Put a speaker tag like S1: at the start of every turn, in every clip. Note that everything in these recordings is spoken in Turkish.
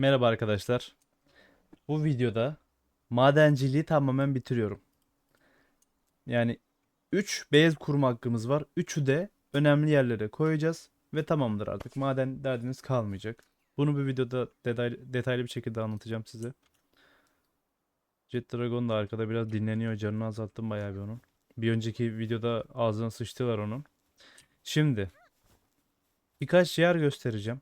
S1: Merhaba arkadaşlar. Bu videoda madenciliği tamamen bitiriyorum. Yani 3 beyaz kurma hakkımız var. 3'ü de önemli yerlere koyacağız ve tamamdır artık. Maden derdiniz kalmayacak. Bunu bir videoda detaylı, detaylı bir şekilde anlatacağım size. Jet Dragon da arkada biraz dinleniyor. Canını azalttım bayağı bir onun. Bir önceki videoda ağzına sıçtılar onun. Şimdi birkaç yer göstereceğim.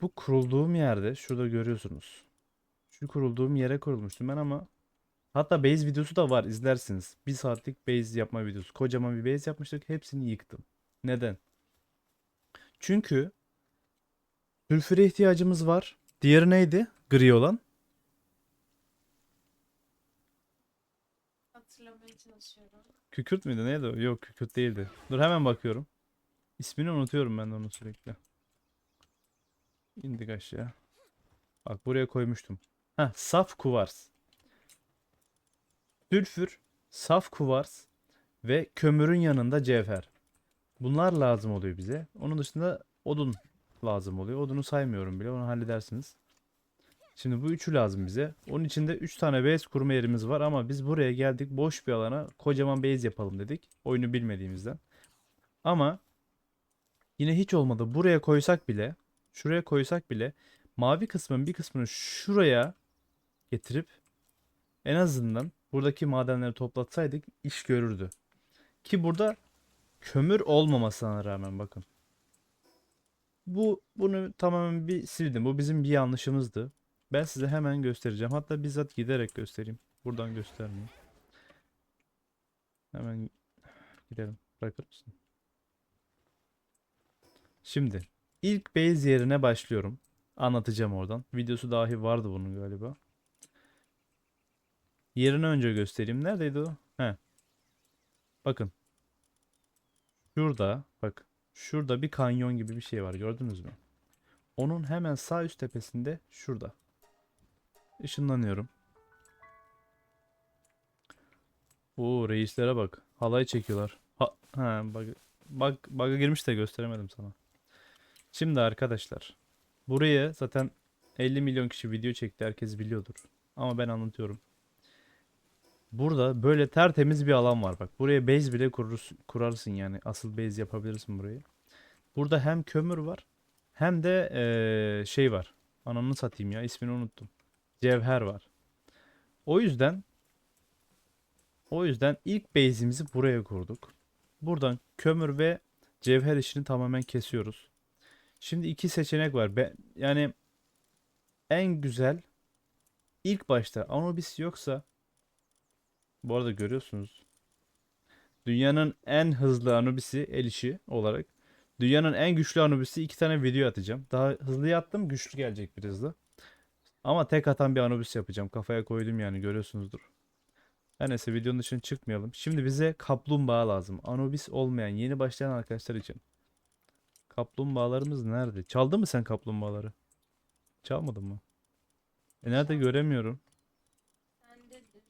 S1: Bu kurulduğum yerde şurada görüyorsunuz. Şu kurulduğum yere kurulmuştum ben ama hatta base videosu da var izlersiniz. Bir saatlik base yapma videosu. Kocaman bir base yapmıştık. Hepsini yıktım. Neden? Çünkü sülfüre ihtiyacımız var. Diğeri neydi? Gri olan.
S2: Hatırlamaya çalışıyorum.
S1: Kükürt müydü? Neydi o? Yok kükürt değildi. Dur hemen bakıyorum. İsmini unutuyorum ben de onu sürekli. İndik aşağı. Bak buraya koymuştum. Heh, saf kuvars. Sülfür, saf kuvars ve kömürün yanında cevher. Bunlar lazım oluyor bize. Onun dışında odun lazım oluyor. Odunu saymıyorum bile. Onu halledersiniz. Şimdi bu üçü lazım bize. Onun içinde 3 tane base kurma yerimiz var ama biz buraya geldik boş bir alana kocaman base yapalım dedik. Oyunu bilmediğimizden. Ama yine hiç olmadı. Buraya koysak bile, şuraya koysak bile mavi kısmın bir kısmını şuraya getirip en azından buradaki madenleri toplatsaydık iş görürdü. Ki burada kömür olmamasına rağmen bakın. Bu bunu tamamen bir sildim. Bu bizim bir yanlışımızdı. Ben size hemen göstereceğim. Hatta bizzat giderek göstereyim. Buradan göstermeyeyim. Hemen gidelim. Bırakır mısın? Şimdi ilk base yerine başlıyorum. Anlatacağım oradan. Videosu dahi vardı bunun galiba. Yerini önce göstereyim. Neredeydi o? He. Bakın. Şurada bak. Şurada bir kanyon gibi bir şey var. Gördünüz mü? Onun hemen sağ üst tepesinde şurada. Işınlanıyorum. Oo reislere bak. Halay çekiyorlar. Ha, ha bak bak bug'a girmiş de gösteremedim sana. Şimdi arkadaşlar buraya zaten 50 milyon kişi video çekti herkes biliyordur. Ama ben anlatıyorum. Burada böyle tertemiz bir alan var bak. Buraya base bile kururuz, kurarsın yani. Asıl base yapabilirsin burayı. Burada hem kömür var hem de eee, şey var. Ananı satayım ya ismini unuttum. Cevher var. O yüzden o yüzden ilk base'imizi buraya kurduk. Buradan kömür ve cevher işini tamamen kesiyoruz. Şimdi iki seçenek var. Ben, yani en güzel ilk başta Anubis yoksa bu arada görüyorsunuz. Dünyanın en hızlı Anubis'i el işi olarak. Dünyanın en güçlü Anubis'i iki tane video atacağım. Daha hızlı yattım güçlü gelecek bir hızlı. Ama tek atan bir Anubis yapacağım. Kafaya koydum yani görüyorsunuzdur. Her neyse videonun dışına çıkmayalım. Şimdi bize kaplumbağa lazım. Anubis olmayan yeni başlayan arkadaşlar için. Kaplumbağalarımız nerede? Çaldı mı sen kaplumbağaları? Çalmadın mı? E nerede göremiyorum.
S2: Sendedir.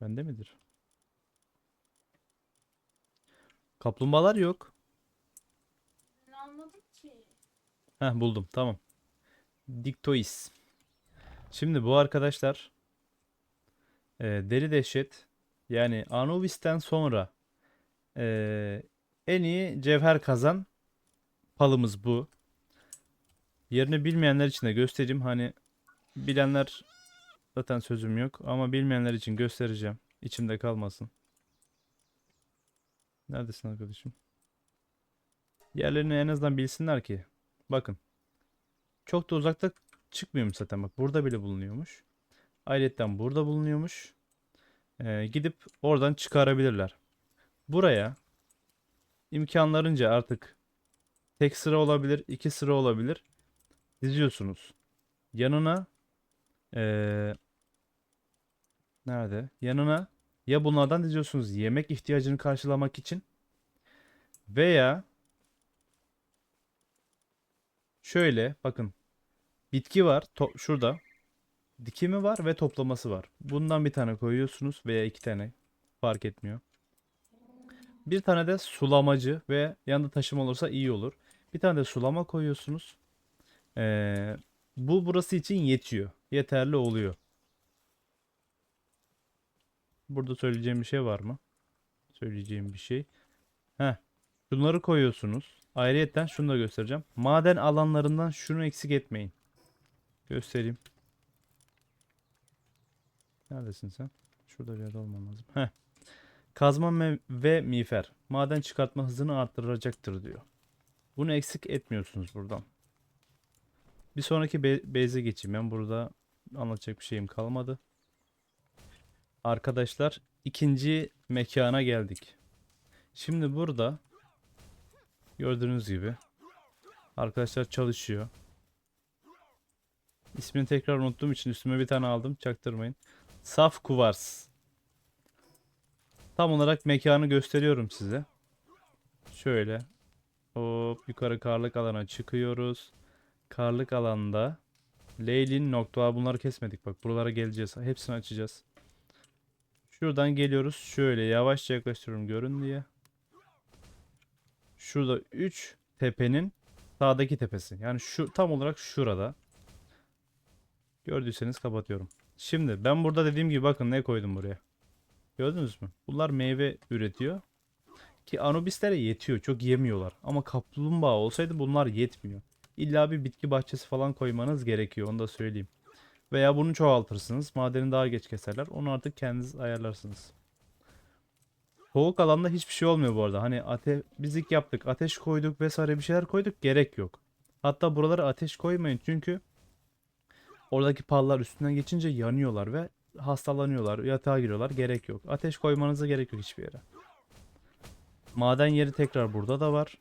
S1: Bende midir? Kaplumbağalar yok.
S2: Ben almadım ki.
S1: Heh buldum tamam. Dictois. Şimdi bu arkadaşlar e, deri dehşet yani Anubis'ten sonra e, en iyi cevher kazan palımız bu. Yerini bilmeyenler için de göstereyim. Hani bilenler zaten sözüm yok ama bilmeyenler için göstereceğim. İçimde kalmasın. Neredesin arkadaşım? Yerlerini en azından bilsinler ki. Bakın. Çok da uzakta çıkmıyormuş zaten bak. Burada bile bulunuyormuş. Ayrıca burada bulunuyormuş. Ee, gidip oradan çıkarabilirler. Buraya imkanlarınca artık tek sıra olabilir, iki sıra olabilir. Diziyorsunuz. Yanına ee, nerede? Yanına ya bunlardan diziyorsunuz yemek ihtiyacını karşılamak için veya Şöyle bakın. Bitki var. şurada. Dikimi var ve toplaması var. Bundan bir tane koyuyorsunuz veya iki tane. Fark etmiyor. Bir tane de sulamacı ve yanında taşıma olursa iyi olur. Bir tane de sulama koyuyorsunuz. Ee, bu burası için yetiyor. Yeterli oluyor. Burada söyleyeceğim bir şey var mı? Söyleyeceğim bir şey. Heh. Şunları koyuyorsunuz. Ayrıyetten şunu da göstereceğim. Maden alanlarından şunu eksik etmeyin. Göstereyim. Neredesin sen? Şurada bir yerde olman lazım. Heh. Kazma ve miğfer. Maden çıkartma hızını arttıracaktır diyor. Bunu eksik etmiyorsunuz buradan. Bir sonraki base'e geçeyim. Ben burada anlatacak bir şeyim kalmadı. Arkadaşlar ikinci mekana geldik. Şimdi burada gördüğünüz gibi arkadaşlar çalışıyor. İsmini tekrar unuttuğum için üstüme bir tane aldım. Çaktırmayın. Saf kuvars. Tam olarak mekanı gösteriyorum size. Şöyle. Hop yukarı karlık alana çıkıyoruz. Karlık alanda Leylin nokta bunları kesmedik bak buralara geleceğiz. Hepsini açacağız. Şuradan geliyoruz. Şöyle yavaşça yaklaştırıyorum görün diye. Şurada 3 tepenin sağdaki tepesi. Yani şu tam olarak şurada. Gördüyseniz kapatıyorum. Şimdi ben burada dediğim gibi bakın ne koydum buraya. Gördünüz mü? Bunlar meyve üretiyor. Ki Anubis'lere yetiyor. Çok yemiyorlar. Ama kaplumbağa olsaydı bunlar yetmiyor. İlla bir bitki bahçesi falan koymanız gerekiyor. Onu da söyleyeyim. Veya bunu çoğaltırsınız. Madeni daha geç keserler. Onu artık kendiniz ayarlarsınız. Soğuk alanda hiçbir şey olmuyor bu arada. Hani ate bizik yaptık, ateş koyduk vesaire bir şeyler koyduk. Gerek yok. Hatta buralara ateş koymayın çünkü oradaki pallar üstünden geçince yanıyorlar ve hastalanıyorlar, yatağa giriyorlar. Gerek yok. Ateş koymanıza gerek yok hiçbir yere. Maden yeri tekrar burada da var.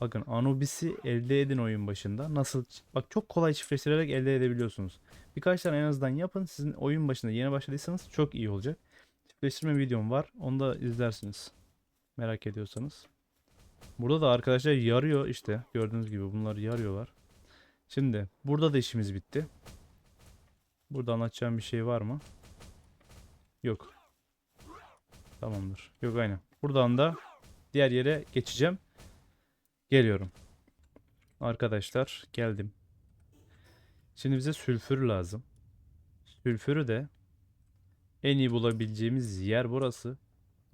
S1: Bakın Anubis'i elde edin oyun başında. Nasıl? Bak çok kolay çiftleştirerek elde edebiliyorsunuz. Birkaç tane en azından yapın. Sizin oyun başında yeni başladıysanız çok iyi olacak. Çiftleştirme videom var. Onu da izlersiniz. Merak ediyorsanız. Burada da arkadaşlar yarıyor işte. Gördüğünüz gibi bunları yarıyorlar. Şimdi burada da işimiz bitti. Burada anlatacağım bir şey var mı? Yok. Tamamdır. Yok aynen. Buradan da diğer yere geçeceğim. Geliyorum. Arkadaşlar geldim. Şimdi bize sülfür lazım. Sülfürü de en iyi bulabileceğimiz yer burası.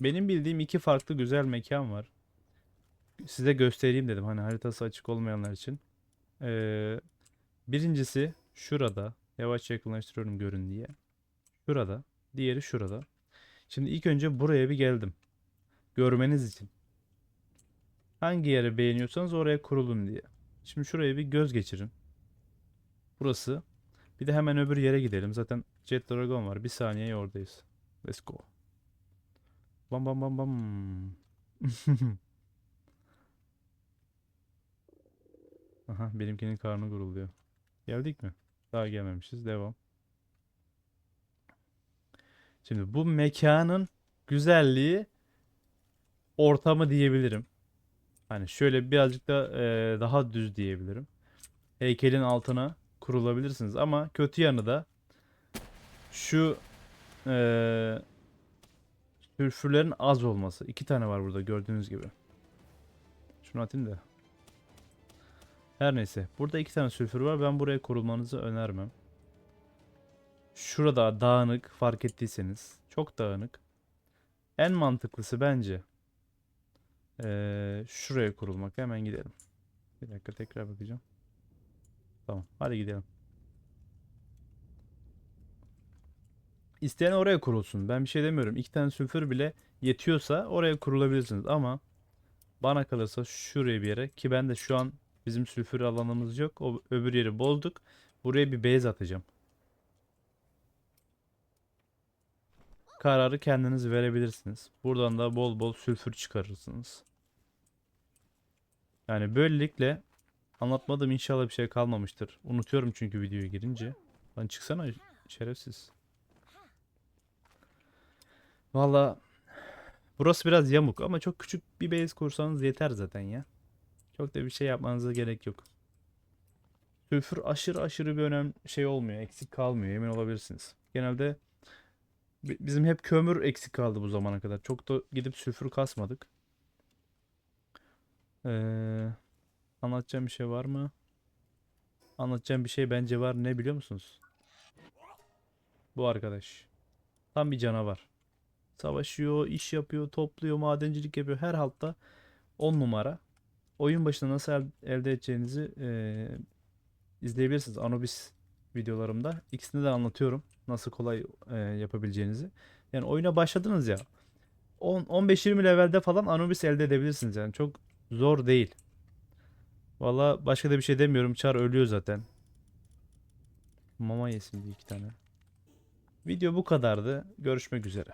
S1: Benim bildiğim iki farklı güzel mekan var. Size göstereyim dedim hani haritası açık olmayanlar için. Ee, birincisi şurada. Yavaş yakınlaştırıyorum görün diye. Şurada. Diğeri şurada. Şimdi ilk önce buraya bir geldim. Görmeniz için. Hangi yeri beğeniyorsanız oraya kurulun diye. Şimdi şuraya bir göz geçirin. Burası. Bir de hemen öbür yere gidelim. Zaten Jet Dragon var. Bir saniye oradayız. Let's go. Bam bam bam bam. Aha benimkinin karnı gurulduyor. Geldik mi? Daha gelmemişiz. Devam. Şimdi bu mekanın güzelliği ortamı diyebilirim. Hani şöyle birazcık da eee, daha düz diyebilirim. Heykelin altına kurulabilirsiniz ama kötü yanı da şu eee sülfürlerin az olması. İki tane var burada gördüğünüz gibi. Şunu atayım da. Her neyse. Burada iki tane sülfür var. Ben buraya kurulmanızı önermem. Şurada dağınık fark ettiyseniz. Çok dağınık. En mantıklısı bence eee, şuraya kurulmak. Hemen gidelim. Bir dakika tekrar bakacağım. Tamam. Hadi gidelim. İsteyen oraya kurulsun. Ben bir şey demiyorum. İki tane sülfür bile yetiyorsa oraya kurulabilirsiniz. Ama bana kalırsa şuraya bir yere ki ben de şu an bizim sülfür alanımız yok. O öbür yeri bozduk. Buraya bir base atacağım. Kararı kendiniz verebilirsiniz. Buradan da bol bol sülfür çıkarırsınız. Yani böylelikle anlatmadığım inşallah bir şey kalmamıştır. Unutuyorum çünkü videoya girince. Lan çıksana şerefsiz. Valla burası biraz yamuk ama çok küçük bir base kursanız yeter zaten ya. Çok da bir şey yapmanıza gerek yok. Sülfür aşırı aşırı bir önem şey olmuyor. Eksik kalmıyor emin olabilirsiniz. Genelde bizim hep kömür eksik kaldı bu zamana kadar. Çok da gidip sülfür kasmadık. Ee, anlatacağım bir şey var mı? anlatacağım bir şey bence var. Ne biliyor musunuz? Bu arkadaş. Tam bir canavar. Savaşıyor, iş yapıyor, topluyor, madencilik yapıyor. Her haltta 10 numara. Oyun başında nasıl el- elde edeceğinizi eee, izleyebilirsiniz. Anubis videolarımda. İkisini de anlatıyorum. Nasıl kolay eee, yapabileceğinizi. Yani oyuna başladınız ya. 10 15-20 levelde falan Anubis elde edebilirsiniz yani. Çok zor değil. Valla başka da bir şey demiyorum. Çar ölüyor zaten. Mama yesin bir iki tane. Video bu kadardı. Görüşmek üzere.